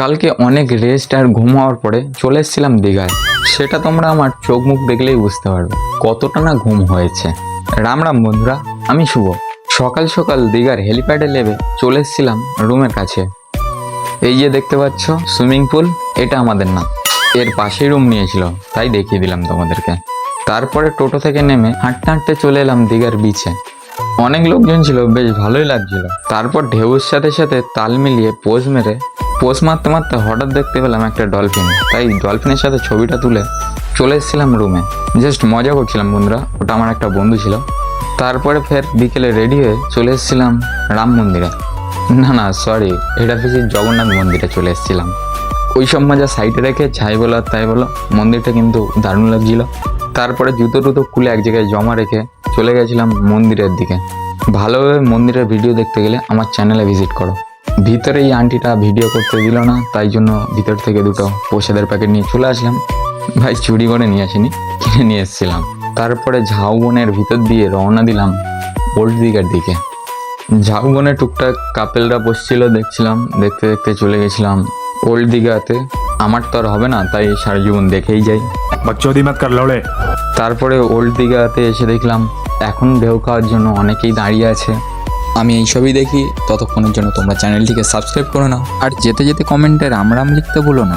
কালকে অনেক রেস্ট আর ঘুম হওয়ার পরে চলে এসেছিলাম দীঘায়। সেটা তোমরা আমার চোখ মুখ দেখলেই বুঝতে পারবে কতটা না ঘুম হয়েছে। রাম রাম বন্ধুরা, আমি শুভ। সকাল সকাল দীঘার হেলিপ্যাডে লেবে চলে এসেছিলাম রুমের কাছে। এই যে দেখতে পাচ্ছ সুইমিং পুল এটা আমাদের না। এর পাশেই রুম নিয়েছিল, তাই দেখিয়ে দিলাম তোমাদেরকে। তারপরে টোটো থেকে নেমে হাঁটতে হাঁটতে চলে এলাম দীঘার বিচে অনেক লোকজন ছিল, বেশ ভালোই লাগছিল। তারপর ঢেউর সাথে সাথে তাল মিলিয়ে পোজ মেরে পোজ মারতে মারতে হঠাৎ দেখতে পেলাম একটা ডলফিন তাই ডলফিনের সাথে ছবিটা তুলে চলে এসেছিলাম রুমে জাস্ট মজা করছিলাম বন্ধুরা, ওটা আমার একটা বন্ধু ছিল। তারপরে ফের বিকেলে রেডি হয়ে চলে এসেছিলাম রাম মন্দিরে। না না সরি এটা ফিসি জগন্নাথ মন্দিরে চলে এসেছিলাম। ওই সব মজা সাইডে রেখে ছাই বলো তাই বলো, মন্দিরটা কিন্তু দারুণ লাগছিল। তারপরে জুতো টুতো খুলে এক জায়গায় জমা রেখে চলে গেছিলাম মন্দিরের দিকে। ভালোভাবে মন্দিরের ভিডিও দেখতে গেলে আমার চ্যানেলে ভিজিট করো। ভিতরে এই আন্টিটা ভিডিও করতে দিল না তাই জন্য ভিতর থেকে দুটো পোষাদের প্যাকেট নিয়ে চলে আসলাম। ভাই চুরি করে নিয়ে আসিনি কিনে নিয়ে এসেছিলাম। তারপরে ঝাউবনের ভিতর দিয়ে রওনা দিলাম ওল্ড দিঘার দিকে। ঝাউবনে টুকটাক কাপেলরা বসছিল দেখছিলাম দেখতে দেখতে চলে গেছিলাম ওল্ড দিঘাতে আমার তো আর হবে না তাই সারা জীবন দেখেই যাই। তারপরে ওল্ড দিঘাতে এসে দেখলাম এখন ঢেউ খাওয়ার জন্য অনেকেই দাঁড়িয়ে আছে। আমি এই এইসবই দেখি। ততক্ষণের জন্য তোমরা চ্যানেলটিকে সাবস্ক্রাইব করে নাও আর যেতে যেতে কমেন্টে রাম রাম লিখতে ভুলো না।